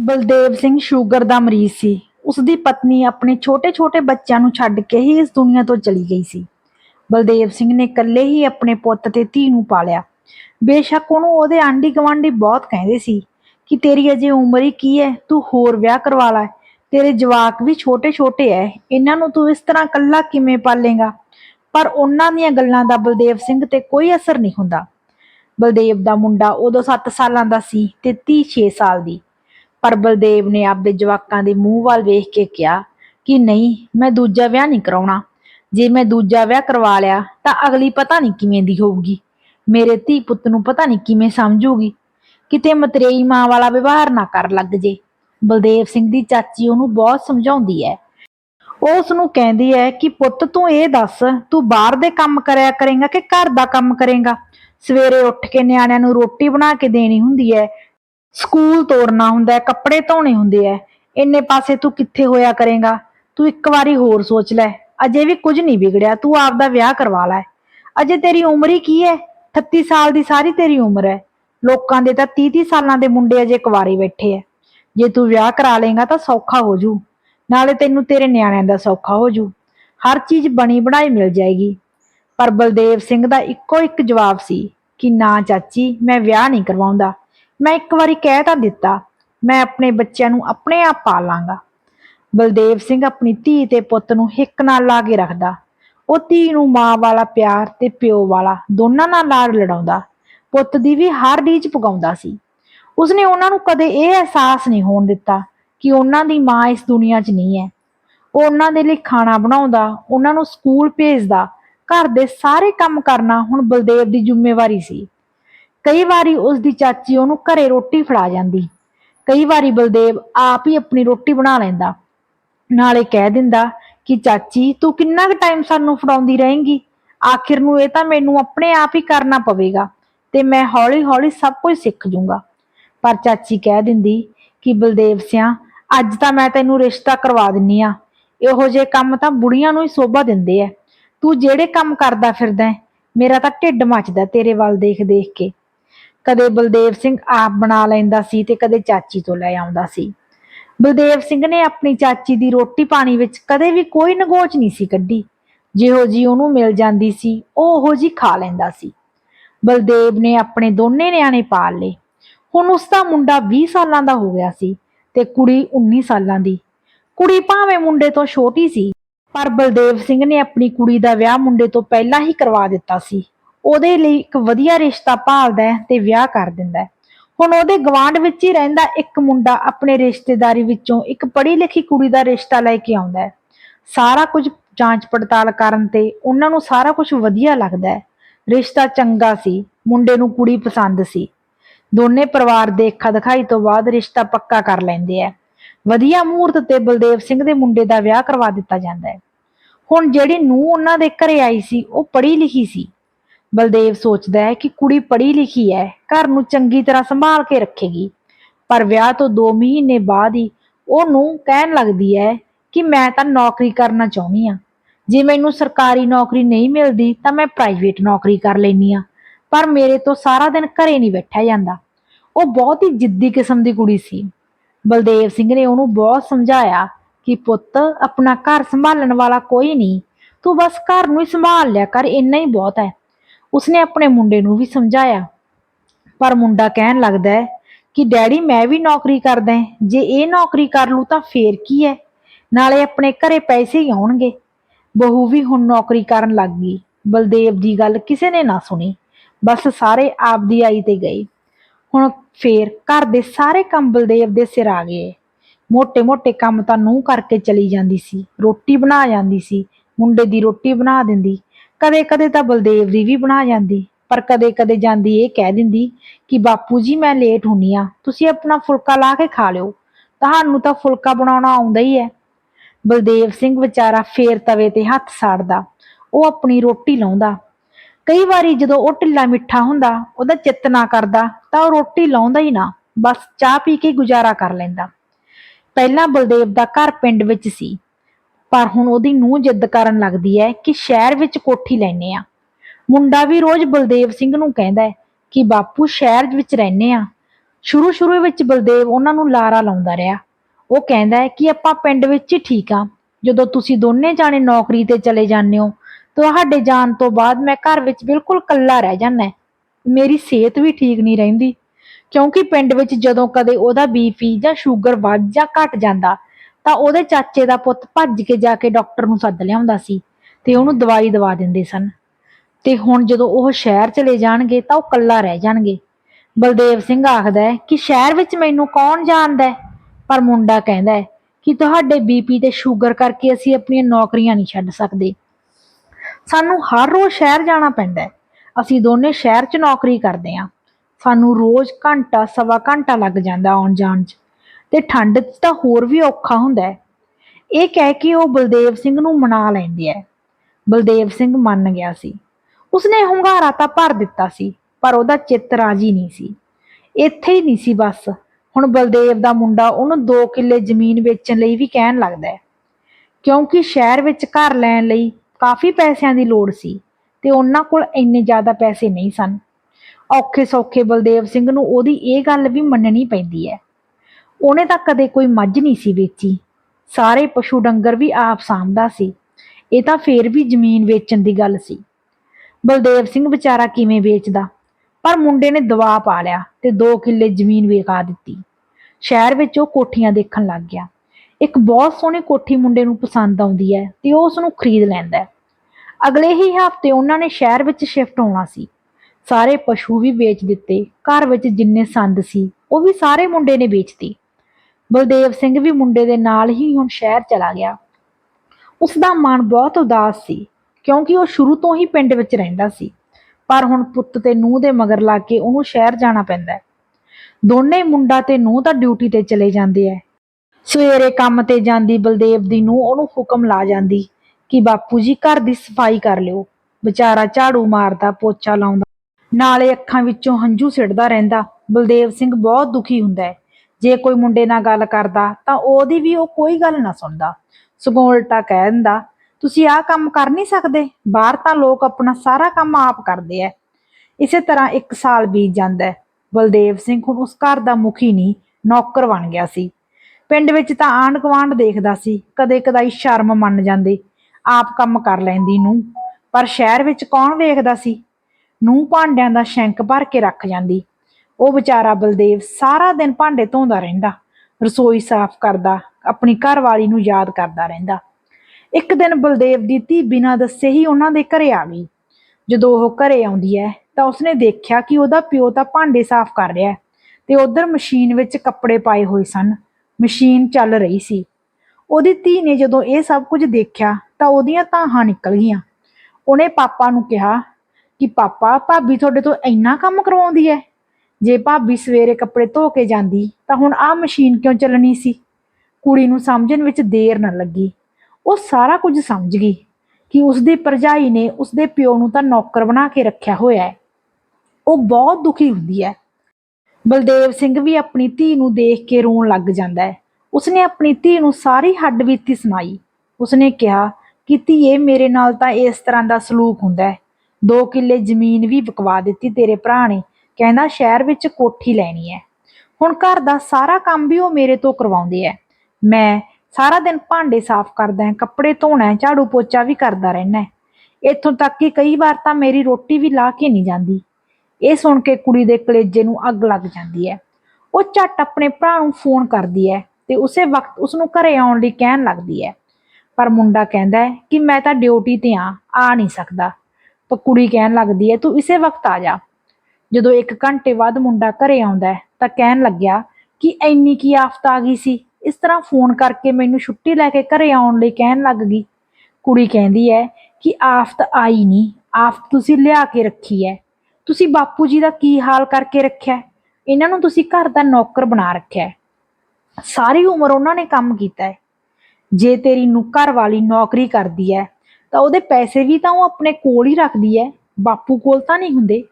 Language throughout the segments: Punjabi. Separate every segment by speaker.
Speaker 1: ਬਲਦੇਵ ਸਿੰਘ ਸ਼ੂਗਰ ਦਾ ਮਰੀਜ਼ ਸੀ। ਉਸ ਦੀ ਪਤਨੀ ਆਪਣੇ ਛੋਟੇ-ਛੋਟੇ ਬੱਚਿਆਂ ਨੂੰ ਛੱਡ ਕੇ ਹੀ ਇਸ ਦੁਨੀਆ ਤੋਂ ਚਲੀ ਗਈ ਸੀ। ਬਲਦੇਵ ਸਿੰਘ ਨੇ ਇਕੱਲੇ ਹੀ ਆਪਣੇ ਪੁੱਤ ਤੇ ਧੀ ਨੂੰ ਪਾਲਿਆ। ਬੇਸ਼ੱਕ ਉਹਨੂੰ ਉਹਦੇ ਆਂਢੀ ਗੁਆਂਢੀ ਬਹੁਤ ਕਹਿੰਦੇ ਸੀ ਕਿ ਤੇਰੀ ਅਜੇ ਉਮਰ ਹੀ ਕੀ ਹੈ? ਤੂੰ ਹੋਰ ਵਿਆਹ ਕਰਵਾ ਲੈ। ਤੇਰੇ ਜਵਾਕ ਵੀ ਛੋਟੇ-ਛੋਟੇ ਐ। ਇਹਨਾਂ ਨੂੰ ਤੂੰ ਇਸ ਤਰ੍ਹਾਂ ਇਕੱਲਾ ਕਿਵੇਂ ਪਾਲੇਗਾ? ਪਰ ਉਹਨਾਂ ਦੀਆਂ ਗੱਲਾਂ ਦਾ ਬਲਦੇਵ ਸਿੰਘ ਤੇ ਕੋਈ ਅਸਰ ਨਹੀਂ ਹੁੰਦਾ। ਬਲਦੇਵ ਦਾ ਮੁੰਡਾ ਉਦੋਂ 7 ਸਾਲਾਂ ਦਾ ਸੀ ਤੇ ਧੀ 6 ਸਾਲ ਦੀ। ਪਰ ਬਲਦੇਵ ਨੇ ਆਪਦੇ ਜਵਾਕਾਂ ਦੇ ਮੂੰਹ ਵੱਲ ਵੇਖ ਕੇ ਕਿਹਾ ਕਿ ਨਹੀਂ, ਮੈਂ ਦੂਜਾ ਵਿਆਹ ਨਹੀਂ ਕਰਾਉਣਾ। ਜੇ ਮੈਂ ਦੂਜਾ ਵਿਆਹ ਕਰਵਾ ਲਿਆ, ਤਾਂ ਅਗਲੀ ਪਤਾ ਨਹੀਂ ਕਿਵੇਂ ਦੀ ਹੋਊਗੀ। ਮੇਰੇ ਧੀ ਪੁੱਤ ਨੂੰ ਪਤਾ ਨਹੀਂ ਕਿਵੇਂ ਸਮਝੂਗੀ। ਕਿਤੇ ਮਤਰੇਈ ਮਾਂ ਵਾਲਾ ਵਿਵਹਾਰ ਨਾ ਕਰ ਲੱਗ ਜੇ। ਬਲਦੇਵ ਸਿੰਘ ਦੀ ਚਾਚੀ ਉਹਨੂੰ ਬਹੁਤ ਸਮਝਾਉਂਦੀ ਹੈ। ਉਹ ਉਸ ਨੂੰ ਕਹਿੰਦੀ ਹੈ ਕਿ ਪੁੱਤ ਤੂੰ ਇਹ ਦੱਸ, ਤੂੰ ਬਾਹਰ ਦੇ ਕੰਮ ਕਰਿਆ ਕਰੇਗਾ ਕਿ ਘਰ ਦਾ ਕੰਮ ਕਰੇਗਾ? ਸਵੇਰੇ ਉੱਠ ਕੇ ਨਿਆਣਿਆਂ ਨੂੰ ਰੋਟੀ ਬਣਾ ਕੇ ਦੇਣੀ ਹੁੰਦੀ ਹੈ ਸਕੂਲ ਤੋੜਨਾ ਹੁੰਦਾ ਹੈ, ਕੱਪੜੇ ਧੋਣੇ ਹੁੰਦੇ ਐ ਇੰਨੇ ਪਾਸੇ ਤੂੰ ਕਿੱਥੇ ਹੋਇਆ ਕਰੇਗਾ? ਤੂੰ ਇੱਕ ਵਾਰੀ ਹੋਰ ਸੋਚ ਲੈ। ਅਜੇ ਵੀ ਕੁਝ ਨਹੀਂ ਵਿਗੜਿਆ, ਤੂੰ ਆਪਦਾ ਵਿਆਹ ਕਰਵਾ ਲੈ। ਅਜੇ ਤੇਰੀ ਉਮਰ ਹੀ ਕੀ ਹੈ? 38 ਸਾਲ ਦੀ ਸਾਰੀ ਤੇਰੀ ਉਮਰ ਹੈ। ਲੋਕਾਂ ਦੇ ਤਾਂ 30-30 ਸਾਲਾਂ ਦੇ ਮੁੰਡੇ ਅਜੇ ਕੁਵਾਰੇ ਬੈਠੇ ਐ ਜੇ ਤੂੰ ਵਿਆਹ ਕਰਾ ਲੇਗਾ ਤਾਂ ਸੌਖਾ ਹੋ ਜੂ। ਨਾਲੇ ਤੈਨੂੰ ਤੇਰੇ ਨਿਆਣਿਆਂ ਦਾ ਸੌਖਾ ਹੋ ਜੂ। ਹਰ ਚੀਜ਼ ਬਣੀ ਬਣਾਈ ਮਿਲ ਜਾਏਗੀ। ਪਰ ਬਲਦੇਵ ਸਿੰਘ ਦਾ ਇੱਕੋ ਇੱਕ ਜਵਾਬ ਸੀ ਕਿ, ਨਾ ਚਾਚੀ, ਮੈਂ ਵਿਆਹ ਨਹੀਂ ਕਰਵਾਉਂਦਾ। ਮੈਂ ਇੱਕ ਵਾਰੀ ਕਹਿ ਤਾਂ ਦਿੱਤਾ, ਮੈਂ ਆਪਣੇ ਬੱਚਿਆਂ ਨੂੰ ਆਪਣੇ ਆਪ ਪਾਲ ਲਾਂਗਾ ਬਲਦੇਵ ਸਿੰਘ ਆਪਣੀ ਧੀ ਤੇ ਪੁੱਤ ਨੂੰ ਹਿੱਕ ਨਾਲ ਲਾ ਕੇ ਰੱਖਦਾ। ਉਹ ਧੀ ਨੂੰ ਮਾਂ ਵਾਲਾ ਪਿਆਰ ਤੇ ਪਿਓ ਵਾਲਾ ਦੋਨਾਂ ਨਾਲ ਲਾੜ ਲੜਾਉਂਦਾ। ਪੁੱਤ ਦੀ ਵੀ ਹਰ ਰੀਝ ਪਗਾਉਂਦਾ ਸੀ। ਉਸਨੇ ਉਹਨਾਂ ਨੂੰ ਕਦੇ ਇਹ ਅਹਿਸਾਸ ਨਹੀਂ ਹੋਣ ਦਿੱਤਾ ਕਿ ਉਹਨਾਂ ਦੀ ਮਾਂ ਇਸ ਦੁਨੀਆ 'ਚ ਨਹੀਂ ਹੈ। ਉਹ ਉਹਨਾਂ ਦੇ ਲਈ ਖਾਣਾ ਬਣਾਉਂਦਾ, ਉਹਨਾਂ ਨੂੰ ਸਕੂਲ ਭੇਜਦਾ, ਘਰ ਦੇ ਸਾਰੇ ਕੰਮ ਕਰਨਾ ਹੁਣ ਬਲਦੇਵ ਦੀ ਜ਼ਿੰਮੇਵਾਰੀ ਸੀ। ਕਈ ਵਾਰੀ ਉਸ ਦੀ ਚਾਚੀ ਉਹਨੂੰ ਘਰੇ ਰੋਟੀ ਫੜਾ ਜਾਂਦੀ। ਕਈ ਵਾਰੀ ਬਲਦੇਵ ਆਪ ਹੀ ਆਪਣੀ ਰੋਟੀ ਬਣਾ ਲੈਂਦਾ। ਨਾਲੇ ਕਹਿ ਦਿੰਦਾ ਕਿ ਚਾਚੀ, ਤੂੰ ਕਿੰਨਾ ਕੁ ਟਾਈਮ ਸਾਨੂੰ ਫੜਾਉਂਦੀ ਰਹੇਂਗੀ? ਆਖਿਰ ਨੂੰ ਇਹ ਤਾਂ ਮੈਨੂੰ ਆਪਣੇ ਆਪ ਹੀ ਕਰਨਾ ਪਵੇਗਾ ਤੇ ਮੈਂ ਹੌਲੀ-ਹੌਲੀ ਸਭ ਕੁਝ ਸਿੱਖ ਜੂੰਗਾ। ਪਰ ਚਾਚੀ ਕਹਿ ਦਿੰਦੀ ਕਿ ਬਲਦੇਵ ਸਿਆ, ਅੱਜ ਤਾਂ ਮੈਂ ਤੈਨੂੰ ਰਿਸ਼ਤਾ ਕਰਵਾ ਦਿੰਨੀ ਆ। ਇਹੋ ਜਿਹੇ ਕੰਮ ਤਾਂ ਬੁੜੀਆਂ ਨੂੰ ਹੀ ਸੋਭਾ ਦਿੰਦੇ ਐ। ਤੂੰ ਜਿਹੜੇ ਕੰਮ ਕਰਦਾ ਫਿਰਦਾ ਮੇਰਾ ਤਾਂ ਢਿੱਡ ਮੱਚਦਾ ਤੇਰੇ ਵੱਲ ਦੇਖ-ਦੇਖ ਕੇ। ਕਦੇ ਬਲਦੇਵ ਸਿੰਘ ਆਪ ਬਣਾ ਲੈਂਦਾ ਸੀ ਤੇ ਕਦੇ ਚਾਚੀ ਤੋਂ ਲੈ ਆਉਂਦਾ ਸੀ। ਬਲਦੇਵ ਸਿੰਘ ਨੇ ਆਪਣੀ ਚਾਚੀ ਦੀ ਰੋਟੀ ਪਾਣੀ ਵਿੱਚ ਕਦੇ ਵੀ ਕੋਈ ਨਗੋਚ ਨਹੀਂ ਸੀ ਕੱਢੀ। ਜਿਹੋ ਜੀ ਉਹਨੂੰ ਮਿਲ ਜਾਂਦੀ ਸੀ, ਉਹ ਉਹੋ ਜੀ ਖਾ ਲੈਂਦਾ ਸੀ। ਬਲਦੇਵ ਨੇ ਆਪਣੇ ਦੋਨੇ ਨਿਆਣੇ ਪਾਲ ਲਏ। ਹੁਣ ਉਸ ਦਾ ਮੁੰਡਾ 20 ਸਾਲਾਂ ਦਾ ਹੋ ਗਿਆ ਸੀ ਤੇ ਕੁੜੀ 19 ਸਾਲਾਂ ਦੀ। ਕੁੜੀ ਭਾਵੇਂ ਮੁੰਡੇ ਤੋਂ ਛੋਟੀ ਸੀ, ਪਰ ਬਲਦੇਵ ਸਿੰਘ ਨੇ ਆਪਣੀ ਕੁੜੀ ਦਾ ਵਿਆਹ ਮੁੰਡੇ ਤੋਂ ਪਹਿਲਾਂ ਹੀ ਕਰਵਾ ਦਿੱਤਾ ਸੀ। ਉਹਦੇ ਲਈ ਇੱਕ ਵਧੀਆ ਰਿਸ਼ਤਾ ਭਾਲਦਾ ਹੈ ਤੇ ਵਿਆਹ ਕਰ ਦਿੰਦਾ ਹੈ। ਹੁਣ ਉਹਦੇ ਗਵਾਂਢ ਵਿੱਚ ਹੀ ਰਹਿੰਦਾ ਇੱਕ ਮੁੰਡਾ ਆਪਣੇ ਰਿਸ਼ਤੇਦਾਰੀ ਵਿੱਚੋਂ ਇੱਕ ਪੜ੍ਹੀ ਲਿਖੀ ਕੁੜੀ ਦਾ ਰਿਸ਼ਤਾ ਲੈ ਕੇ ਆਉਂਦਾ ਹੈ। ਸਾਰਾ ਕੁਝ ਜਾਂਚ ਪੜਤਾਲ ਕਰਨ ਤੇ ਉਹਨਾਂ ਨੂੰ ਸਾਰਾ ਕੁਝ ਵਧੀਆ ਲੱਗਦਾ ਹੈ। ਰਿਸ਼ਤਾ ਚੰਗਾ ਸੀ, ਮੁੰਡੇ ਨੂੰ ਕੁੜੀ ਪਸੰਦ ਸੀ। ਦੋਨੇ ਪਰਿਵਾਰ ਦੇਖਾ ਦਿਖਾਈ ਤੋਂ ਬਾਅਦ ਰਿਸ਼ਤਾ ਪੱਕਾ ਕਰ ਲੈਂਦੇ ਆ ਵਧੀਆ ਮੂਹਰਤ ਤੇ ਬਲਦੇਵ ਸਿੰਘ ਦੇ ਮੁੰਡੇ ਦਾ ਵਿਆਹ ਕਰਵਾ ਦਿੱਤਾ ਜਾਂਦਾ ਹੈ। ਹੁਣ ਜਿਹੜੀ ਨੂੰ ਉਹਨਾਂ ਦੇ ਘਰੇ ਆਈ ਸੀ, ਉਹ ਪੜ੍ਹੀ ਲਿਖੀ ਸੀ। ਬਲਦੇਵ ਸੋਚਦਾ ਹੈ ਕਿ ਕੁੜੀ ਪੜ੍ਹੀ ਲਿਖੀ ਹੈ, ਘਰ ਨੂੰ ਚੰਗੀ ਤਰ੍ਹਾਂ ਸੰਭਾਲ ਕੇ ਰੱਖੇਗੀ। ਪਰ ਵਿਆਹ ਤੋਂ 2 ਮਹੀਨੇ ਬਾਅਦ ਹੀ ਉਹਨੂੰ ਕਹਿਣ ਲੱਗਦੀ ਹੈ ਕਿ ਮੈਂ ਤਾਂ ਨੌਕਰੀ ਕਰਨਾ ਚਾਹੁੰਦੀ ਆ ਜੇ ਮੈਨੂੰ ਸਰਕਾਰੀ ਨੌਕਰੀ ਨਹੀਂ ਮਿਲਦੀ ਤਾਂ ਮੈਂ ਪ੍ਰਾਈਵੇਟ ਨੌਕਰੀ ਕਰ ਲੈਣੀ ਆ ਪਰ ਮੇਰੇ ਤੋਂ ਸਾਰਾ ਦਿਨ ਘਰੇ ਨਹੀਂ ਬੈਠਿਆ ਜਾਂਦਾ। ਉਹ ਬਹੁਤ ਹੀ ਜਿੱਦੀ ਕਿਸਮ ਦੀ ਕੁੜੀ ਸੀ। ਬਲਦੇਵ ਸਿੰਘ ਨੇ ਉਹਨੂੰ ਬਹੁਤ ਸਮਝਾਇਆ ਕਿ ਪੁੱਤ, ਆਪਣਾ ਘਰ ਸੰਭਾਲਣ ਵਾਲਾ ਕੋਈ ਨਹੀਂ, ਤੂੰ ਬਸ ਘਰ ਨੂੰ ਹੀ ਸੰਭਾਲ ਲਿਆ ਕਰ, ਇੰਨਾ ਹੀ ਬਹੁਤ ਹੈ। ਉਸਨੇ ਆਪਣੇ ਮੁੰਡੇ ਨੂੰ ਵੀ ਸਮਝਾਇਆ। ਪਰ ਮੁੰਡਾ ਕਹਿਣ ਲੱਗਦਾ ਹੈ ਕਿ, ਡੈਡੀ, ਮੈਂ ਵੀ ਨੌਕਰੀ ਕਰਦਾ ਜੇ ਇਹ ਨੌਕਰੀ ਕਰ ਲੂ ਤਾਂ ਫੇਰ ਕੀ ਹੈ? ਨਾਲੇ ਆਪਣੇ ਘਰੇ ਪੈਸੇ ਹੀ ਆਉਣਗੇ। ਬਹੂ ਵੀ ਹੁਣ ਨੌਕਰੀ ਕਰਨ ਲੱਗ ਗਈ। ਬਲਦੇਵ ਦੀ ਗੱਲ ਕਿਸੇ ਨੇ ਨਾ ਸੁਣੀ। ਬਸ ਸਾਰੇ ਆਪ ਦੀ ਆਈ ਤੇ ਗਏ। ਹੁਣ ਫੇਰ ਘਰ ਦੇ ਸਾਰੇ ਕੰਮ ਬਲਦੇਵ ਦੇ ਸਿਰ ਆ ਗਏ। ਮੋٹے-ਮੋٹے ਕੰਮ ਤਾਂ ਨੂੰ ਕਰਕੇ ਚਲੀ ਜਾਂਦੀ ਸੀ। ਰੋਟੀ ਬਣਾ ਜਾਂਦੀ ਸੀ। ਮੁੰਡੇ ਦੀ ਰੋਟੀ ਬਣਾ ਦਿੰਦੀ। ਕਦੇ-ਕਦੇ ਤਾਂ ਬਲਦੇਵ ਦੀ ਵੀ ਬਣਾ ਜਾਂਦੀ, ਪਰ ਕਦੇ-ਕਦੇ ਜਾਂਦੀ ਇਹ ਕਹਿ ਦਿੰਦੀ ਕਿ ਬਾਪੂ ਜੀ ਮੈਂ ਲੇਟ ਹੁੰਨੀ ਆ, ਤੁਸੀਂ ਆਪਣਾ ਫੁਲਕਾ ਲਾ ਕੇ ਖਾ ਲਿਓ, ਤੁਹਾਨੂੰ ਤਾਂ ਫੁਲਕਾ ਬਣਾਉਣਾ ਆਉਂਦਾ ਹੀ ਹੈ। ਬਲਦੇਵ ਸਿੰਘ ਵਿਚਾਰਾ ਫੇਰ ਤਵੇ ਤੇ ਹੱਥ ਸਾੜਦਾ, ਉਹ ਆਪਣੀ ਰੋਟੀ ਲਾਉਂਦਾ। ਕਈ ਵਾਰੀ ਜਦੋਂ ਉਹ ਢਿੱਲਾ ਮਿੱਠਾ ਹੁੰਦਾ, ਉਹਦਾ ਚਿੱਤ ਨਾ ਕਰਦਾ, ਤਾਂ ਉਹ ਰੋਟੀ ਲਾਉਂਦਾ ਹੀ ਨਾ, ਬਸ ਚਾਹ ਪੀ ਕੇ ਗੁਜ਼ਾਰਾ ਕਰ ਲੈਂਦਾ। ਪਹਿਲਾਂ ਬਲਦੇਵ ਦਾ ਘਰ ਪਿੰਡ ਵਿੱਚ ਸੀ ਪਰ ਹੁਣ ਉਹਦੀ ਨੂੰਹ ਜਿੱਦ ਕਰਨ ਲੱਗਦੀ ਹੈ ਕਿ ਸ਼ਹਿਰ ਵਿੱਚ ਕੋਠੀ ਲੈਣੇ ਆ। ਮੁੰਡਾ ਵੀ ਰੋਜ਼ ਬਲਦੇਵ ਸਿੰਘ ਨੂੰ ਕਹਿੰਦਾ ਹੈ ਕਿ ਬਾਪੂ ਸ਼ਹਿਰ ਵਿੱਚ ਰਹਿੰਦੇ ਆ। ਸ਼ੁਰੂ ਸ਼ੁਰੂ ਵਿੱਚ ਬਲਦੇਵ ਉਹਨਾਂ ਨੂੰ ਲਾਰਾ ਲਾਉਂਦਾ ਰਿਹਾ। ਉਹ ਕਹਿੰਦਾ ਹੈ ਕਿ ਆਪਾਂ ਪਿੰਡ ਵਿੱਚ ਹੀ ਠੀਕ ਆ। ਜਦੋਂ ਤੁਸੀਂ ਦੋਨੇ ਜਾਣੇ ਨੌਕਰੀ ਤੇ ਚਲੇ ਜਾਂਦੇ ਹੋ, ਤੁਹਾਡੇ ਜਾਣ ਤੋਂ ਬਾਅਦ ਮੈਂ ਘਰ ਵਿੱਚ ਬਿਲਕੁਲ ਇਕੱਲਾ ਰਹਿ ਜਾਂਦਾ ਮੇਰੀ ਸਿਹਤ ਵੀ ਠੀਕ ਨਹੀਂ ਰਹਿੰਦੀ। ਕਿਉਂਕਿ ਪਿੰਡ ਵਿੱਚ ਜਦੋਂ ਕਦੇ ਉਹਦਾ ਬੀਪੀ ਜਾਂ ਸ਼ੂਗਰ ਵੱਧ ਜਾਂ ਘਟ ਜਾਂਦਾ ਤਾਂ ਉਹਦੇ ਚਾਚੇ ਦਾ ਪੁੱਤ ਭੱਜ ਕੇ ਜਾ ਕੇ ਡਾਕਟਰ ਨੂੰ ਸੱਦ ਲਿਆਉਂਦਾ ਸੀ ਤੇ ਉਹਨੂੰ ਦਵਾਈ ਦਵਾ ਦਿੰਦੇ ਸਨ। ਤੇ ਹੁਣ ਜਦੋਂ ਉਹ ਸ਼ਹਿਰ ਚਲੇ ਜਾਣਗੇ ਤਾਂ ਉਹ ਇਕੱਲਾ ਰਹਿ ਜਾਣਗੇ। ਬਲਦੇਵ ਸਿੰਘ ਆਖਦਾ ਹੈ ਕਿ ਸ਼ਹਿਰ ਵਿੱਚ ਮੈਨੂੰ ਕੌਣ ਜਾਣਦਾ ਹੈ? ਪਰ ਮੁੰਡਾ ਕਹਿੰਦਾ ਹੈ ਕਿ ਤੁਹਾਡੇ ਬੀਪੀ ਤੇ ਸ਼ੂਗਰ ਕਰਕੇ ਅਸੀਂ ਆਪਣੀਆਂ ਨੌਕਰੀਆਂ ਨਹੀਂ ਛੱਡ ਸਕਦੇ। ਸਾਨੂੰ ਹਰ ਰੋਜ਼ ਸ਼ਹਿਰ ਜਾਣਾ ਪੈਂਦਾ ਹੈ। ਅਸੀਂ ਦੋਨੇ ਸ਼ਹਿਰ 'ਚ ਨੌਕਰੀ ਕਰਦੇ ਹਾਂ। ਸਾਨੂੰ ਰੋਜ਼ ਘੰਟਾ, ਸਵਾ ਘੰਟਾ ਲੱਗ ਜਾਂਦਾ ਆਉਣ ਜਾਣ 'ਚ। ਤੇ ਠੰਡ 'ਚ ਤਾਂ ਹੋਰ ਵੀ ਔਖਾ ਹੁੰਦਾ ਹੈ। ਇਹ ਕਹਿ ਕੇ ਉਹ ਬਲਦੇਵ ਸਿੰਘ ਨੂੰ ਮਨਾ ਲੈਂਦੇ ਹੈ। ਬਲਦੇਵ ਸਿੰਘ ਮੰਨ ਗਿਆ ਸੀ। ਉਸਨੇ ਹੁੰਗਾਰਾ ਤਾਂ ਭਰ ਦਿੱਤਾ ਸੀ, ਪਰ ਉਹਦਾ ਚਿੱਤ ਰਾਜੀ ਨਹੀਂ ਸੀ। ਇੱਥੇ ਹੀ ਨਹੀਂ ਸੀ ਬਸ। ਹੁਣ ਬਲਦੇਵ ਦਾ ਮੁੰਡਾ ਉਹਨੂੰ 2 ਕਿੱਲੇ ਜ਼ਮੀਨ ਵੇਚਣ ਲਈ ਵੀ ਕਹਿਣ ਲੱਗਦਾ ਹੈ। ਕਿਉਂਕਿ ਸ਼ਹਿਰ ਵਿੱਚ ਘਰ ਲੈਣ ਲਈ ਕਾਫੀ ਪੈਸਿਆਂ ਦੀ ਲੋੜ ਸੀ ਤੇ ਉਹਨਾਂ ਕੋਲ ਇੰਨੇ ਜ਼ਿਆਦਾ ਪੈਸੇ ਨਹੀਂ ਸਨ। ਔਖੇ ਸੌਖੇ ਬਲਦੇਵ ਸਿੰਘ ਨੂੰ ਉਹਦੀ ਇਹ ਗੱਲ ਵੀ ਮੰਨਣੀ ਪੈਂਦੀ ਹੈ। ਉਹਨੇ ਤਾਂ ਕਦੇ ਕੋਈ ਮੱਝ ਨਹੀਂ ਸੀ ਵੇਚੀ। ਸਾਰੇ ਪਸ਼ੂ ਡੰਗਰ ਵੀ ਆਪ ਸਾਂਭਦਾ ਸੀ। ਇਹ ਤਾਂ ਫੇਰ ਵੀ ਜ਼ਮੀਨ ਵੇਚਣ ਦੀ ਗੱਲ ਸੀ। ਬਲਦੇਵ ਸਿੰਘ ਵਿਚਾਰਾ ਕਿਵੇਂ ਵੇਚਦਾ? ਪਰ ਮੁੰਡੇ ਨੇ ਦਬਾਅ ਪਾ ਲਿਆ ਤੇ 2 ਕਿੱਲੇ ਜ਼ਮੀਨ ਵੇਖਾ ਦਿੱਤੀ। ਸ਼ਹਿਰ ਵਿੱਚ ਉਹ ਕੋਠੀਆਂ ਦੇਖਣ ਲੱਗ ਗਿਆ। ਇੱਕ ਬਹੁਤ ਸੋਹਣੀ ਕੋਠੀ ਮੁੰਡੇ ਨੂੰ ਪਸੰਦ ਆਉਂਦੀ ਹੈ ਤੇ ਉਹ ਉਸ ਨੂੰ ਖਰੀਦ ਲੈਂਦਾ ਹੈ। ਅਗਲੇ ਹੀ ਹਫ਼ਤੇ ਉਹਨਾਂ ਨੇ ਸ਼ਹਿਰ ਵਿੱਚ ਸ਼ਿਫਟ ਹੋਣਾ ਸੀ। ਸਾਰੇ ਪਸ਼ੂ ਵੀ ਵੇਚ ਦਿੱਤੇ, ਘਰ ਵਿੱਚ ਜਿੰਨੇ ਸੰਦ ਸੀ, ਉਹ ਵੀ ਸਾਰੇ ਮੁੰਡੇ ਨੇ ਵੇਚਤੀ। ਬਲਦੇਵ ਸਿੰਘ ਵੀ ਮੁੰਡੇ ਦੇ ਨਾਲ ਹੀ ਹੁਣ ਸ਼ਹਿਰ ਚਲਾ ਗਿਆ। ਉਸ ਦਾ ਮਨ ਬਹੁਤ ਉਦਾਸ ਸੀ, ਕਿਉਂਕਿ ਉਹ ਸ਼ੁਰੂ ਤੋਂ ਹੀ ਪਿੰਡ ਵਿੱਚ ਰਹਿੰਦਾ ਸੀ। ਪਰ ਹੁਣ ਪੁੱਤ ਤੇ ਨੂੰਹ ਦੇ ਮਗਰ ਲੱਗ ਕੇ ਉਹਨੂੰ ਸ਼ਹਿਰ ਜਾਣਾ ਪੈਂਦਾ ਹੈ। ਦੋਨੇ ਮੁੰਡਾ ਤੇ ਨੂੰਹ ਤਾਂ ਡਿਊਟੀ ਤੇ ਚਲੇ ਜਾਂਦੇ ਐ ਸਵੇਰੇ ਕੰਮ ਤੇ ਜਾਂਦੀ ਬਲਦੇਵ ਦੀ ਨੂੰਹ ਉਹਨੂੰ ਹੁਕਮ ਲਾ ਜਾਂਦੀ ਕਿ ਬਾਪੂ ਜੀ ਘਰ ਦੀ ਸਫ਼ਾਈ ਕਰ ਲਿਓ। ਵਿਚਾਰਾ ਝਾੜੂ ਮਾਰਦਾ, ਪੋਚਾ ਲਾਉਂਦਾ, ਨਾਲੇ ਅੱਖਾਂ ਵਿੱਚੋਂ ਹੰਝੂ ਸਿੜਦਾ ਰਹਿੰਦਾ। ਬਲਦੇਵ ਸਿੰਘ ਬਹੁਤ ਦੁਖੀ ਹੁੰਦਾ ਹੈ। ਜੇ ਕੋਈ ਮੁੰਡੇ ਨਾਲ ਗੱਲ ਕਰਦਾ, ਤਾਂ ਉਹਦੀ ਵੀ ਉਹ ਕੋਈ ਗੱਲ ਨਾ ਸੁਣਦਾ। ਸਗੋਂ ਉਲਟਾ ਕਹਿ ਦਿੰਦਾ, ਤੁਸੀਂ ਆਹ ਕੰਮ ਕਰ ਨਹੀਂ ਸਕਦੇ, ਬਾਹਰ ਤਾਂ ਲੋਕ ਆਪਣਾ ਸਾਰਾ ਕੰਮ ਆਪ ਕਰਦੇ ਐ। ਇਸੇ ਤਰ੍ਹਾਂ ਇੱਕ ਸਾਲ ਬੀਤ ਜਾਂਦਾ ਬਲਦੇਵ ਸਿੰਘ ਹੁਣ ਉਸ ਘਰ ਦਾ ਮੁਖੀ ਨਹੀਂ, ਨੌਕਰ ਬਣ ਗਿਆ ਸੀ। ਪਿੰਡ ਵਿੱਚ ਤਾਂ ਆਂਢ ਗੁਆਂਢ ਦੇਖਦਾ ਸੀ, ਕਦੇ ਕਦਾਈ ਸ਼ਰਮ ਮੰਨ ਜਾਂਦੇ, ਆਪ ਕੰਮ ਕਰ ਲੈਂਦੀ ਨੂੰ। ਪਰ ਸ਼ਹਿਰ ਵਿੱਚ ਕੌਣ ਵੇਖਦਾ ਸੀ? ਨੂੰ ਭਾਂਡਿਆਂ ਦਾ ਸ਼ੈਂਕ ਭਰ ਕੇ ਰੱਖ ਜਾਂਦੀ। ਉਹ ਵਿਚਾਰਾ ਬਲਦੇਵ ਸਾਰਾ ਦਿਨ ਭਾਂਡੇ ਧੋਂਦਾ ਰਹਿੰਦਾ, ਰਸੋਈ ਸਾਫ਼ ਕਰਦਾ, ਆਪਣੀ ਘਰਵਾਲੀ ਨੂੰ ਯਾਦ ਕਰਦਾ ਰਹਿੰਦਾ। ਇੱਕ ਦਿਨ ਬਲਦੇਵ ਦੀ ਧੀ ਬਿਨਾਂ ਦੱਸੇ ਹੀ ਉਹਨਾਂ ਦੇ ਘਰੇ ਆ ਗਈ। ਜਦੋਂ ਉਹ ਘਰੇ ਆਉਂਦੀ ਹੈ, ਤਾਂ ਉਸਨੇ ਦੇਖਿਆ ਕਿ ਉਹਦਾ ਪਿਓ ਤਾਂ ਭਾਂਡੇ ਸਾਫ਼ ਕਰ ਰਿਹਾ ਹੈ ਤੇ ਉਧਰ ਮਸ਼ੀਨ ਵਿੱਚ ਕੱਪੜੇ ਪਾਏ ਹੋਏ ਸਨ। ਮਸ਼ੀਨ ਚੱਲ ਰਹੀ ਸੀ। ਉਹਦੀ ਧੀ ਨੇ ਜਦੋਂ ਇਹ ਸਭ ਕੁਝ ਦੇਖਿਆ, ਤਾਂ ਉਹਦੀਆਂ ਤਾਹਾਂ ਨਿਕਲ ਗਈਆਂ। ਉਹਨੇ ਪਾਪਾ ਨੂੰ ਕਿਹਾ ਕਿ, ਪਾਪਾ, ਭਾਬੀ ਤੁਹਾਡੇ ਤੋਂ ਇੰਨਾ ਕੰਮ ਕਰਵਾਉਂਦੀ ਹੈ? ਜੇ ਭਾਬੀ ਸਵੇਰੇ ਕੱਪੜੇ ਧੋ ਕੇ ਜਾਂਦੀ, ਤਾਂ ਹੁਣ ਆਹ ਮਸ਼ੀਨ ਕਿਉਂ ਚੱਲਣੀ ਸੀ? ਕੁੜੀ ਨੂੰ ਸਮਝਣ ਵਿੱਚ ਦੇਰ ਨਾ ਲੱਗੀ। ਉਹ ਸਾਰਾ ਕੁਝ ਸਮਝ ਗਈ ਕਿ ਉਸਦੀ ਭਰਜਾਈ ਨੇ ਉਸਦੇ ਪਿਓ ਨੂੰ ਤਾਂ ਨੌਕਰ ਬਣਾ ਕੇ ਰੱਖਿਆ ਹੋਇਆ ਹੈ। ਉਹ ਬਹੁਤ ਦੁਖੀ ਹੁੰਦੀ ਹੈ। ਬਲਦੇਵ ਸਿੰਘ ਵੀ ਆਪਣੀ ਧੀ ਨੂੰ ਦੇਖ ਕੇ ਰੋਣ ਲੱਗ ਜਾਂਦਾ ਹੈ। ਉਸਨੇ ਆਪਣੀ ਧੀ ਨੂੰ ਸਾਰੀ ਹੱਡਬੀਤੀ ਸੁਣਾਈ। ਉਸਨੇ ਕਿਹਾ ਕਿ ਧੀਏ, ਮੇਰੇ ਨਾਲ ਤਾਂ ਇਸ ਤਰ੍ਹਾਂ ਦਾ ਸਲੂਕ ਹੁੰਦਾ ਹੈ। ਦੋ ਕਿੱਲੇ ਜ਼ਮੀਨ ਵੀ ਵਿਕਵਾ ਦਿੱਤੀ ਤੇਰੇ ਭਰਾ ਨੇ। ਕਹਿੰਦਾ ਸ਼ਹਿਰ ਵਿੱਚ ਕੋਠੀ ਲੈਣੀ ਹੈ। ਹੁਣ ਘਰ ਦਾ ਸਾਰਾ ਕੰਮ ਵੀ ਉਹ ਮੇਰੇ ਤੋਂ ਕਰਵਾਉਂਦੇ ਐ ਮੈਂ ਸਾਰਾ ਦਿਨ ਭਾਂਡੇ ਸਾਫ਼ ਕਰਦਾ ਹਾਂ, ਕੱਪੜੇ ਧੋਣਾ ਝਾੜੂ ਪੋਚਾ ਵੀ ਕਰਦਾ ਰਹਿਣਾ ਇੱਥੋਂ ਤੱਕ ਕਿ ਕਈ ਵਾਰ ਤਾਂ ਮੇਰੀ ਰੋਟੀ ਵੀ ਲਾ ਕੇ ਨਹੀਂ ਜਾਂਦੀ। ਇਹ ਸੁਣ ਕੇ ਕੁੜੀ ਦੇ ਕਲੇਜੇ ਨੂੰ ਅੱਗ ਲੱਗ ਜਾਂਦੀ ਹੈ। ਉਹ ਝੱਟ ਆਪਣੇ ਭਰਾ ਨੂੰ ਫੋਨ ਕਰਦੀ ਹੈ ਤੇ ਉਸੇ ਵਕਤ ਉਸ ਨੂੰ ਘਰੇ ਆਉਣ ਲਈ ਕਹਿਣ ਲੱਗਦੀ ਹੈ। ਪਰ ਮੁੰਡਾ ਕਹਿੰਦਾ ਹੈ ਕਿ ਮੈਂ ਤਾਂ ਡਿਊਟੀ ਤੇ ਆ ਆ ਨਹੀਂ ਸਕਦਾ। ਪਰ ਕੁੜੀ ਕਹਿਣ ਲੱਗਦੀ ਹੈ, ਤੂੰ ਇਸੇ ਵਕਤ ਆ ਜਾ। ਜਦੋਂ 1 ਘੰਟੇ ਬਾਅਦ ਮੁੰਡਾ ਘਰੇ ਆਉਂਦਾ ਹੈ, ਤਾਂ ਕਹਿਣ ਲੱਗਿਆ ਕਿ ਇੰਨੀ ਕੀ ਆਫਤ ਆ ਗਈ ਸੀ, ਇਸ ਤਰ੍ਹਾਂ ਫੋਨ ਕਰਕੇ ਮੈਨੂੰ ਛੁੱਟੀ ਲੈ ਕੇ ਘਰੇ ਆਉਣ ਲਈ ਕਹਿਣ ਲੱਗ ਗਈ। ਕੁੜੀ ਕਹਿੰਦੀ ਹੈ ਕਿ ਆਫਤ ਆਈ ਨਹੀਂ, ਆਫਤ ਤੁਸੀਂ ਲਿਆ ਕੇ ਰੱਖੀ ਹੈ। ਤੁਸੀਂ ਬਾਪੂ ਜੀ ਦਾ ਕੀ ਹਾਲ ਕਰਕੇ ਰੱਖਿਆ? ਇਹਨਾਂ ਨੂੰ ਤੁਸੀਂ ਘਰ ਦਾ ਨੌਕਰ ਬਣਾ ਰੱਖਿਆ ਸਾਰੀ ਉਮਰ ਉਹਨਾਂ ਨੇ ਕੰਮ ਕੀਤਾ ਹੈ। ਜੇ ਤੇਰੀ ਨੂੰ ਘਰ ਵਾਲੀ ਨੌਕਰੀ ਕਰਦੀ ਹੈ, ਤਾਂ ਉਹਦੇ ਪੈਸੇ ਵੀ ਤਾਂ ਉਹ ਆਪਣੇ ਕੋਲ ਹੀ ਰੱਖਦੀ ਹੈ, ਬਾਪੂ ਕੋਲ ਤਾਂ ਨਹੀਂ ਹੁੰਦੇ।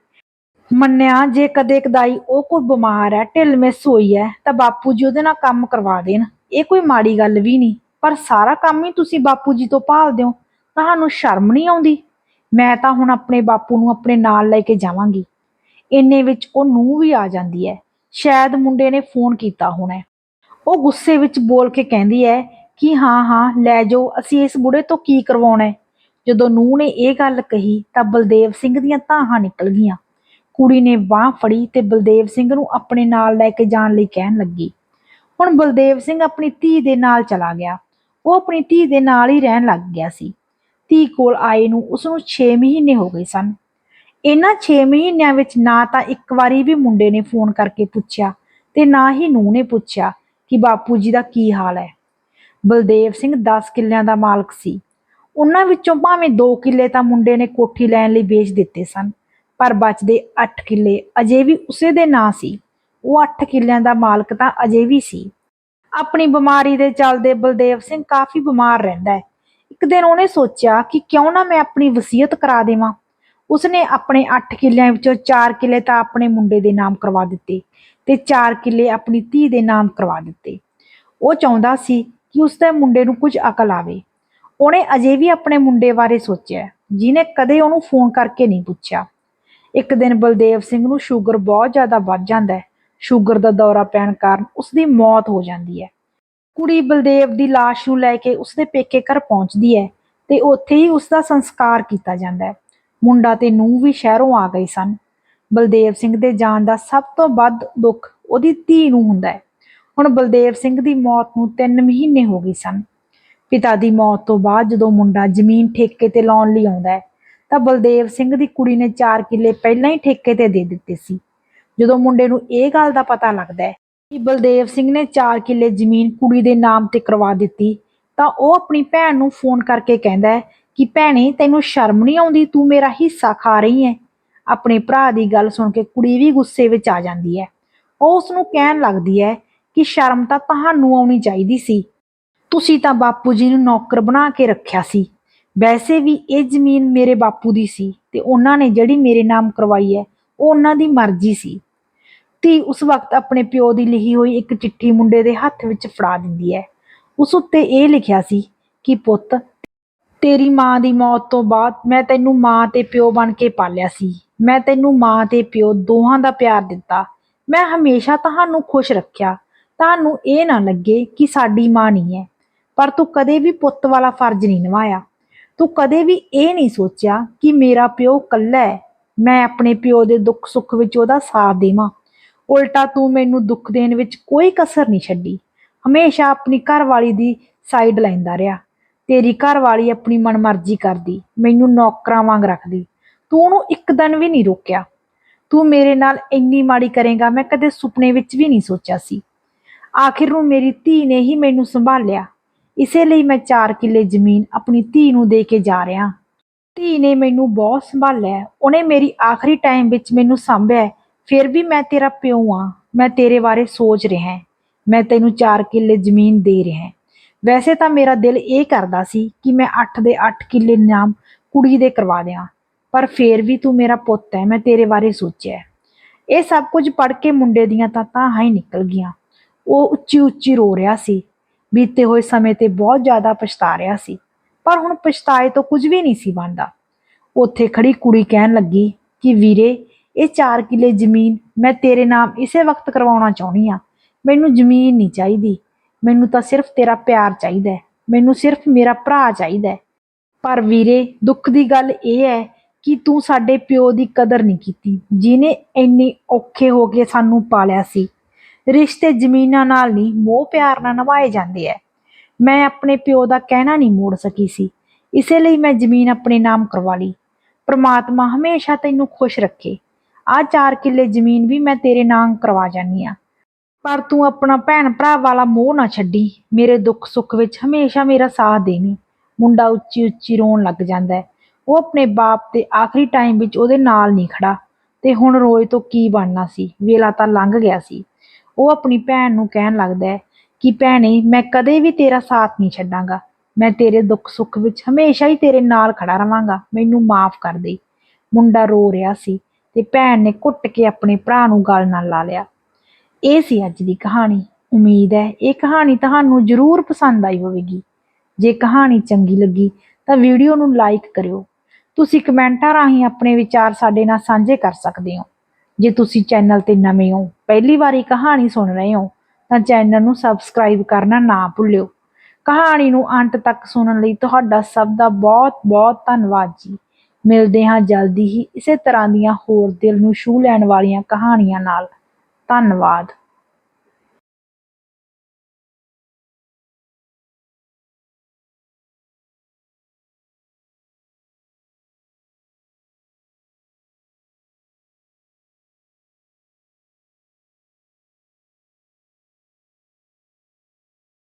Speaker 1: ਮੰਨਿਆ, ਜੇ ਕਦੇ ਕਦਾਈ ਉਹ ਕੋਈ ਬਿਮਾਰ ਹੈ, ਢਿੱਲ ਮਿਸ ਹੋਈ ਹੈ, ਤਾਂ ਬਾਪੂ ਜੀ ਉਹਦੇ ਨਾਲ ਕੰਮ ਕਰਵਾ ਦੇਣ। ਇਹ ਕੋਈ ਮਾੜੀ ਗੱਲ ਵੀ ਨਹੀਂ, ਪਰ ਸਾਰਾ ਕੰਮ ਹੀ ਤੁਸੀਂ ਬਾਪੂ ਜੀ ਤੋਂ ਭਾਲਦੇ ਹੋ, ਤੁਹਾਨੂੰ ਸ਼ਰਮ ਨਹੀਂ ਆਉਂਦੀ? ਮੈਂ ਤਾਂ ਹੁਣ ਆਪਣੇ ਬਾਪੂ ਨੂੰ ਆਪਣੇ ਨਾਲ ਲੈ ਕੇ ਜਾਵਾਂਗੀ। ਇੰਨੇ ਵਿੱਚ ਉਹ ਨੂੰ ਵੀ ਆ ਜਾਂਦੀ ਹੈ। ਸ਼ਾਇਦ ਮੁੰਡੇ ਨੇ ਫੋਨ ਕੀਤਾ ਹੋਣਾ ਉਹ ਗੁੱਸੇ ਵਿੱਚ ਬੋਲ ਕੇ ਕਹਿੰਦੀ ਹੈ ਕਿ ਹਾਂ ਹਾਂ, ਲੈ ਜਾਓ, ਅਸੀਂ ਇਸ ਬੁੜੇ ਤੋਂ ਕੀ ਕਰਵਾਉਣਾ ਹੈ? ਜਦੋਂ ਨੂੰਹ ਨੇ ਇਹ ਗੱਲ ਕਹੀ, ਤਾਂ ਬਲਦੇਵ ਸਿੰਘ ਦੀਆਂ ਧਾਹਾਂ ਨਿਕਲ ਗਈਆਂ। ਕੁੜੀ ਨੇ ਬਾਹ ਫੜੀ ਤੇ ਬਲਦੇਵ ਸਿੰਘ ਨੂੰ ਆਪਣੇ ਨਾਲ ਲੈ ਕੇ ਜਾਣ ਲਈ ਕਹਿਣ ਲੱਗੀ। ਹੁਣ ਬਲਦੇਵ ਸਿੰਘ ਆਪਣੀ ਧੀ ਦੇ ਨਾਲ ਚਲਾ ਗਿਆ। ਉਹ ਆਪਣੀ ਧੀ ਦੇ ਨਾਲ ਹੀ ਰਹਿਣ ਲੱਗ ਗਿਆ ਸੀ। ਧੀ ਕੋਲ ਆਏ ਨੂੰ ਉਸ ਨੂੰ 6 ਮਹੀਨੇ ਹੋ ਗਏ ਸਨ। ਇਹਨਾਂ 6 ਮਹੀਨਿਆਂ ਵਿੱਚ ਨਾ ਤਾਂ ਇੱਕ ਵਾਰੀ ਵੀ ਮੁੰਡੇ ਨੇ ਫੋਨ ਕਰਕੇ ਪੁੱਛਿਆ ਤੇ ਨਾ ਹੀ ਨੂੰਹ ਨੇ ਪੁੱਛਿਆ ਕਿ ਬਾਪੂ ਜੀ ਦਾ ਕੀ ਹਾਲ ਹੈ। ਬਲਦੇਵ ਸਿੰਘ 10 ਕਿੱਲਿਆਂ ਦਾ ਮਾਲਕ ਸੀ। ਉਹਨਾਂ ਵਿੱਚੋਂ ਭਾਵੇਂ 2 ਕਿੱਲੇ ਤਾਂ ਮੁੰਡੇ ਨੇ ਕੋਠੀ ਲੈਣ ਲਈ ਵੇਚ ਦਿੱਤੇ ਸਨ। ਪਰ ਬਚਦੇ 8 ਕਿੱਲੇ। ਅਜੇ ਵੀ ਉਸੇ ਦੇ ਨਾਂ ਸੀ। ਉਹ 8 ਕਿੱਲਿਆਂ ਦਾ ਮਾਲਕ ਤਾਂ ਅਜੇ ਵੀ ਸੀ। ਆਪਣੀ ਬਿਮਾਰੀ ਦੇ ਚੱਲਦੇ ਬਲਦੇਵ ਸਿੰਘ ਕਾਫੀ ਬਿਮਾਰ ਰਹਿੰਦਾ ਹੈ। ਇੱਕ ਦਿਨ ਉਹਨੇ ਸੋਚਿਆ ਕਿ ਕਿਉਂ ਨਾ ਮੈਂ ਆਪਣੀ ਵਸੀਅਤ ਕਰਾ ਦੇਵਾਂ। ਉਸਨੇ ਆਪਣੇ 8 ਕਿੱਲਿਆਂ ਵਿੱਚੋਂ 4 ਕਿੱਲੇ ਤਾਂ ਆਪਣੇ ਮੁੰਡੇ ਦੇ ਨਾਮ ਕਰਵਾ ਦਿੱਤੇ ਤੇ 4 ਕਿੱਲੇ ਆਪਣੀ ਧੀ ਦੇ ਨਾਮ ਕਰਵਾ ਦਿੱਤੇ। ਉਹ ਚਾਹੁੰਦਾ ਸੀ ਕਿ ਉਸਦੇ ਮੁੰਡੇ ਨੂੰ ਕੁਝ ਅਕਲ ਆਵੇ। ਉਹਨੇ ਅਜੇ ਵੀ ਆਪਣੇ ਮੁੰਡੇ ਬਾਰੇ ਸੋਚਿਆ। ਜਿਹਨੇ ਕਦੇ ਉਹਨੂੰ ਫੋਨ ਕਰਕੇ ਨਹੀਂ ਪੁੱਛਿਆ। ਇੱਕ ਦਿਨ ਬਲਦੇਵ ਸਿੰਘ ਨੂੰ ਸ਼ੂਗਰ ਬਹੁਤ ਜ਼ਿਆਦਾ ਵੱਧ ਜਾਂਦਾ ਹੈ। ਸ਼ੂਗਰ ਦਾ ਦੌਰਾ ਪੈਣ ਕਾਰਨ ਉਸ ਦੀ ਮੌਤ ਹੋ ਜਾਂਦੀ ਹੈ। ਕੁੜੀ ਬਲਦੇਵ ਦੀ ਲਾਸ਼ ਨੂੰ ਲੈ ਕੇ ਉਸਦੇ ਪੇਕੇ ਘਰ ਪਹੁੰਚਦੀ ਹੈ ਤੇ ਉੱਥੇ ਹੀ ਉਸ ਦਾ ਸੰਸਕਾਰ ਕੀਤਾ ਜਾਂਦਾ ਹੈ। ਮੁੰਡਾ ਤੇ ਨੂੰਹ ਵੀ ਸ਼ਹਿਰੋਂ ਆ ਗਏ ਸਨ। ਬਲਦੇਵ ਸਿੰਘ ਦੇ ਜਾਣ ਦਾ ਸਭ ਤੋਂ ਵੱਧ ਦੁੱਖ ਉਹਦੀ ਧੀ ਨੂੰ ਹੁੰਦਾ ਹੈ। ਹੁਣ ਬਲਦੇਵ ਸਿੰਘ ਦੀ ਮੌਤ ਨੂੰ 3 ਮਹੀਨੇ ਹੋ ਗਏ ਸਨ। ਪਿਤਾ ਦੀ ਮੌਤ ਤੋਂ ਬਾਅਦ ਜਦੋਂ ਮੁੰਡਾ ਜ਼ਮੀਨ ਠੇਕੇ ਤੇ ਲਾਉਣ ਲਈ ਆਉਂਦਾ ਹੈ ਤਾਂ ਬਲਦੇਵ ਸਿੰਘ ਦੀ ਕੁੜੀ ਨੇ 4 ਕਿੱਲੇ ਪਹਿਲਾਂ ਹੀ ਠੇਕੇ ਤੇ ਦੇ ਦਿੱਤੇ ਸੀ। ਜਦੋਂ ਮੁੰਡੇ ਨੂੰ ਇਹ ਗੱਲ ਦਾ ਪਤਾ ਲੱਗਦਾ ਹੈ ਕਿ ਬਲਦੇਵ ਸਿੰਘ ਨੇ 4 ਕਿੱਲੇ ਜ਼ਮੀਨ ਕੁੜੀ ਦੇ ਨਾਮ ਤੇ ਕਰਵਾ ਦਿੱਤੀ, ਤਾਂ ਉਹ ਆਪਣੀ ਭੈਣ ਨੂੰ ਫੋਨ ਕਰਕੇ ਕਹਿੰਦਾ ਹੈ ਕਿ, ਭੈਣੇ, ਤੈਨੂੰ ਸ਼ਰਮ ਨਹੀਂ ਆਉਂਦੀ? ਤੂੰ ਮੇਰਾ ਹਿੱਸਾ ਖਾ ਰਹੀ ਹੈ। ਆਪਣੇ ਭਰਾ ਦੀ ਗੱਲ ਸੁਣ ਕੇ ਕੁੜੀ ਵੀ ਗੁੱਸੇ ਵਿੱਚ ਆ ਜਾਂਦੀ ਹੈ। ਉਹ ਉਸ ਨੂੰ ਕਹਿਣ ਲੱਗਦੀ ਹੈ ਕਿ ਸ਼ਰਮ ਤਾਂ ਤੁਹਾਨੂੰ ਆਉਣੀ ਚਾਹੀਦੀ ਸੀ। ਤੁਸੀਂ ਤਾਂ ਬਾਪੂ ਜੀ ਨੂੰ ਨੌਕਰ ਬਣਾ ਕੇ ਰੱਖਿਆ ਸੀ। ਵੈਸੇ ਵੀ ਇਹ ਜ਼ਮੀਨ ਮੇਰੇ ਬਾਪੂ ਦੀ ਸੀ ਤੇ ਉਹਨਾਂ ਨੇ ਜਿਹੜੀ ਮੇਰੇ ਨਾਮ ਕਰਵਾਈ ਹੈ, ਉਹ ਉਹਨਾਂ ਦੀ ਮਰਜ਼ੀ ਸੀ। ਧੀ ਉਸ ਵਕਤ ਆਪਣੇ ਪਿਓ ਦੀ ਲਿਖੀ ਹੋਈ ਇੱਕ ਚਿੱਠੀ ਮੁੰਡੇ ਦੇ ਹੱਥ ਵਿੱਚ ਫੜਾ ਦਿੰਦੀ ਹੈ। ਉਸ ਉੱਤੇ ਇਹ ਲਿਖਿਆ ਸੀ ਕਿ, ਪੁੱਤ, ਤੇਰੀ ਮਾਂ ਦੀ ਮੌਤ ਤੋਂ ਬਾਅਦ ਮੈਂ ਤੈਨੂੰ ਮਾਂ ਤੇ ਪਿਓ ਬਣ ਕੇ ਪਾਲਿਆ ਸੀ। ਮੈਂ ਤੈਨੂੰ ਮਾਂ ਤੇ ਪਿਓ ਦੋਹਾਂ ਦਾ ਪਿਆਰ ਦਿੱਤਾ। ਮੈਂ ਹਮੇਸ਼ਾ ਤੁਹਾਨੂੰ ਖੁਸ਼ ਰੱਖਿਆ। ਤੁਹਾਨੂੰ ਇਹ ਨਾ ਲੱਗੇ ਕਿ ਸਾਡੀ ਮਾਂ ਨਹੀਂ ਹੈ। ਪਰ ਤੂੰ ਕਦੇ ਵੀ ਪੁੱਤ ਵਾਲਾ ਫਰਜ਼ ਨਹੀਂ ਨਿਭਾਇਆ। ਤੂੰ ਕਦੇ ਵੀ ਇਹ ਨਹੀਂ ਸੋਚਿਆ ਕਿ ਮੇਰਾ ਪਿਓ ਕੱਲਾ ਹੈ? ਮੈਂ ਆਪਣੇ ਪਿਓ ਦੇ ਦੁੱਖ ਸੁੱਖ ਵਿੱਚ ਉਹਦਾ ਸਾਥ ਦੇਵਾਂ। ਉਲਟਾ ਤੂੰ ਮੈਨੂੰ ਦੁੱਖ ਦੇਣ ਵਿੱਚ ਕੋਈ ਕਸਰ ਨਹੀਂ ਛੱਡੀ। ਹਮੇਸ਼ਾ ਆਪਣੀ ਘਰਵਾਲੀ ਦੀ ਸਾਈਡ ਲੈਂਦਾ ਰਿਹਾ। ਤੇਰੀ ਘਰਵਾਲੀ ਆਪਣੀ ਮਨਮਰਜ਼ੀ ਕਰਦੀ, ਮੈਨੂੰ ਨੌਕਰਾਂ ਵਾਂਗ ਰੱਖਦੀ। ਤੂੰ ਉਹਨੂੰ ਇੱਕ ਦਿਨ ਵੀ ਨਹੀਂ ਰੋਕਿਆ। ਤੂੰ ਮੇਰੇ ਨਾਲ ਇੰਨੀ ਮਾੜੀ ਕਰੇਗਾ, ਮੈਂ ਕਦੇ ਸੁਪਨੇ ਵਿੱਚ ਵੀ ਨਹੀਂ ਸੋਚਿਆ ਸੀ। ਆਖਿਰ ਨੂੰ ਮੇਰੀ ਧੀ ਨੇ ਹੀ ਮੈਨੂੰ ਸੰਭਾਲਿਆ। ਇਸੇ ਲਈ ਮੈਂ 4 ਕਿੱਲੇ ਜ਼ਮੀਨ ਆਪਣੀ ਧੀ ਨੂੰ ਦੇ ਕੇ ਜਾ ਰਿਹਾ। ਧੀ ਨੇ ਮੈਨੂੰ ਬਹੁਤ ਸੰਭਾਲਿਆ। ਉਹਨੇ ਮੇਰੀ ਆਖਰੀ ਟਾਈਮ ਵਿੱਚ ਮੈਨੂੰ ਸੰਭਿਆ। ਫਿਰ ਵੀ ਮੈਂ ਤੇਰਾ ਪਿਓ ਆ ਮੈਂ ਤੇਰੇ ਬਾਰੇ ਸੋਚ ਰਿਹਾ ਮੈਂ ਤੈਨੂੰ 4 ਕਿੱਲੇ ਜ਼ਮੀਨ ਦੇ ਰਿਹਾ ਵੈਸੇ ਤਾਂ ਮੇਰਾ ਦਿਲ ਇਹ ਕਰਦਾ ਸੀ ਕਿ ਮੈਂ 8 ਦੇ 8 ਕਿੱਲੇ ਨਾਮ ਕੁੜੀ ਦੇ ਕਰਵਾ ਦਿਆਂ। ਪਰ ਫੇਰ ਵੀ ਤੂੰ ਮੇਰਾ ਪੁੱਤ ਹੈ। ਮੈਂ ਤੇਰੇ ਬਾਰੇ ਸੋਚਿਆ ਇਹ ਸਭ ਕੁਝ ਪੜ ਕੇ ਮੁੰਡੇ ਦੀਆਂ ਤਾਂ ਤਾਹਾਂ ਹੀ ਨਿਕਲ ਗਈਆਂ। ਉਹ ਉੱਚੀ ਉੱਚੀ ਰੋ ਰਿਹਾ ਸੀ। ਬੀਤੇ ਹੋਏ ਸਮੇਂ ਤੇ ਬਹੁਤ ਜ਼ਿਆਦਾ ਪਛਤਾ ਰਿਹਾ ਸੀ, ਪਰ ਹੁਣ ਪਛਤਾਏ ਤੋਂ ਕੁਝ ਵੀ ਨਹੀਂ ਸੀ ਬਣਦਾ। ਉੱਥੇ ਖੜੀ ਕੁੜੀ ਕਹਿਣ ਲੱਗੀ ਕਿ, ਵੀਰੇ, ਇਹ 4 ਕਿੱਲੇ ਜ਼ਮੀਨ ਮੈਂ ਤੇਰੇ ਨਾਮ ਇਸੇ ਵਕਤ ਕਰਵਾਉਣਾ ਚਾਹੁੰਦੀ ਆ ਮੈਨੂੰ ਜ਼ਮੀਨ ਨਹੀਂ ਚਾਹੀਦੀ। ਮੈਨੂੰ ਤਾਂ ਸਿਰਫ ਤੇਰਾ ਪਿਆਰ ਚਾਹੀਦਾ ਹੈ। ਮੈਨੂੰ ਸਿਰਫ ਮੇਰਾ ਭਰਾ ਚਾਹੀਦਾ ਹੈ। ਪਰ ਵੀਰੇ, ਦੁੱਖ ਦੀ ਗੱਲ ਇਹ ਹੈ ਕਿ ਤੂੰ ਸਾਡੇ ਪਿਓ ਦੀ ਕਦਰ ਨਹੀਂ ਕੀਤੀ ਜਿਨੇ ਇੰਨੇ ਔਖੇ ਹੋ ਕੇ ਸਾਨੂੰ ਪਾਲਿਆ ਸੀ। ਰਿਸ਼ਤੇ ਜ਼ਮੀਨਾਂ ਨਾਲ ਨਹੀਂ, ਮੋਹ ਪਿਆਰ ਨਾਲ ਨਿਭਾਏ ਜਾਂਦੇ ਐ। ਮੈਂ ਆਪਣੇ ਪਿਓ ਦਾ ਕਹਿਣਾ ਨਹੀਂ ਮੋੜ ਸਕੀ ਸੀ। ਇਸੇ ਲਈ ਮੈਂ ਜ਼ਮੀਨ ਆਪਣੇ ਨਾਮ ਕਰਵਾ ਲਈ। ਪ੍ਰਮਾਤਮਾ ਹਮੇਸ਼ਾ ਤੈਨੂੰ ਖੁਸ਼ ਰੱਖੇ। ਆਹ ਚਾਰ ਕਿੱਲੇ ਜ਼ਮੀਨ ਵੀ ਮੈਂ ਤੇਰੇ ਨਾਮ ਕਰਵਾ ਜਾਨੀ ਆ ਪਰ ਤੂੰ ਆਪਣਾ ਭੈਣ ਭਰਾ ਵਾਲਾ ਮੋਹ ਨਾ ਛੱਡੀ। ਮੇਰੇ ਦੁੱਖ ਸੁੱਖ ਵਿੱਚ ਹਮੇਸ਼ਾ ਮੇਰਾ ਸਾਥ ਦੇਵੀਂ ਮੁੰਡਾ ਉੱਚੀ ਉੱਚੀ ਰੋਣ ਲੱਗ ਜਾਂਦਾ ਹੈ ਉਹ ਆਪਣੇ ਬਾਪ ਦੇ ਆਖਰੀ ਟਾਈਮ ਵਿੱਚ ਉਹਦੇ ਨਾਲ ਨਹੀਂ ਖੜਾ। ਤੇ ਹੁਣ ਰੋਏ ਤੋਂ ਕੀ ਬਣਨਾ ਸੀ? ਵੇਲਾ ਤਾਂ ਲੰਘ ਗਿਆ ਸੀ। ਉਹ ਆਪਣੀ ਭੈਣ ਨੂੰ ਕਹਿਣ ਲੱਗਦਾ ਹੈ ਕਿ ਭੈਣੇ, ਮੈਂ ਕਦੇ ਵੀ ਤੇਰਾ ਸਾਥ ਨਹੀਂ ਛੱਡਾਂਗਾ। ਮੈਂ ਤੇਰੇ ਦੁੱਖ ਸੁੱਖ ਵਿੱਚ ਹਮੇਸ਼ਾ ਹੀ ਤੇਰੇ ਨਾਲ ਖੜਾ ਰਵਾਂਗਾ। ਮੈਨੂੰ ਮਾਫ ਕਰ ਦੇ ਮੁੰਡਾ ਰੋ ਰਿਹਾ ਸੀ ਤੇ ਭੈਣ ਨੇ ਘੁੱਟ ਕੇ ਆਪਣੇ ਭਰਾ ਨੂੰ ਗਲ ਨਾਲ ਲਾ ਲਿਆ। ਇਹ ਸੀ ਅੱਜ ਦੀ ਕਹਾਣੀ। ਉਮੀਦ ਹੈ ਇਹ ਕਹਾਣੀ ਤੁਹਾਨੂੰ ਜ਼ਰੂਰ ਪਸੰਦ ਆਈ ਹੋਵੇਗੀ। ਜੇ ਕਹਾਣੀ ਚੰਗੀ ਲੱਗੀ ਤਾਂ ਵੀਡੀਓ ਨੂੰ ਲਾਈਕ ਕਰਿਓ। ਤੁਸੀਂ ਕਮੈਂਟਾਂ ਰਾਹੀਂ ਆਪਣੇ ਵਿਚਾਰ ਸਾਡੇ ਨਾਲ ਸਾਂਝੇ ਕਰ ਸਕਦੇ ਹੋ। ਜੇ ਤੁਸੀਂ ਚੈਨਲ ਤੇ ਨਵੇਂ ਹੋ, ਪਹਿਲੀ ਵਾਰੀ ਕਹਾਣੀ ਸੁਣ ਰਹੇ ਹੋ, ਤਾਂ ਚੈਨਲ ਨੂੰ ਸਬਸਕ੍ਰਾਈਬ ਕਰਨਾ ਨਾ ਭੁੱਲਿਓ। ਕਹਾਣੀ ਨੂੰ ਅੰਤ ਤੱਕ ਸੁਣਨ ਲਈ ਤੁਹਾਡਾ ਸਭ ਦਾ ਬਹੁਤ ਬਹੁਤ ਧੰਨਵਾਦ ਜੀ। ਮਿਲਦੇ ਹਾਂ ਜਲਦੀ ਹੀ ਇਸੇ ਤਰ੍ਹਾਂ ਦੀਆਂ ਹੋਰ ਦਿਲ ਨੂੰ ਛੂਹ ਲੈਣ ਵਾਲੀਆਂ ਕਹਾਣੀਆਂ ਨਾਲ। ਧੰਨਵਾਦ।